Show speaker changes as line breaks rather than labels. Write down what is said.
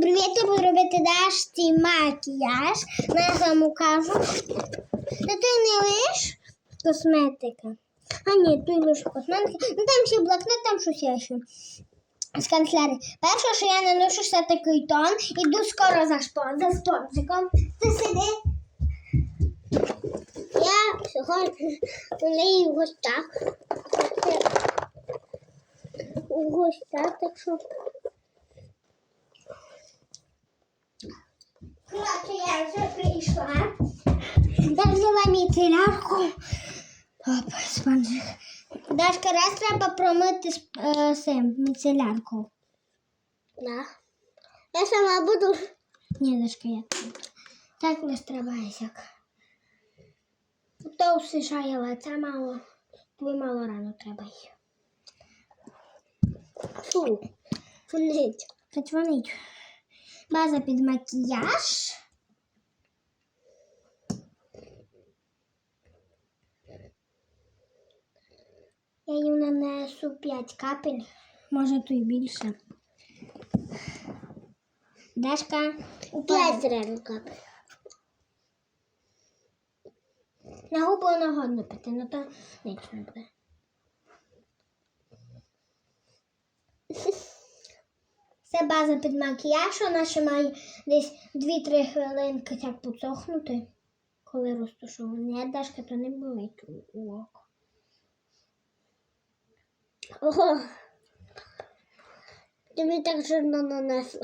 Привіт, я буду робити Дашці макіяж. Я вам кажу. Та ти не лиш косметика. А ні, тут лише косметика. Ну там ще блокнот, там щось є ще. З канцелярії. Перше, що я наношу все такий тон, іду скоро за, шпон, за спонжиком. Ти сиди. Я сьогодні лию в гостях. У гостях, так що. Коротше, я прийшла. Я взяла міцелярку. Оп, спонжик. Дашка, раз треба промити е, цим міцелярку. Да. Я сама буду. Ні, Дашка, я. Так не стрибайся. То все шаяла, це мало. Тобі мало рано треба її. Фу. Фунить. Подзвонить. База під макіяж. Я їм нанесу 5 капель, може то й більше. Дашка. 5 капель. На губу не годно пити, ну то нічого не буде. Це база під макіяж, вона ще має десь 2-3 хвилинки так посохнути, коли розташована. Дашка, то не болить у око. Ого. Тобі так жирно нанесла.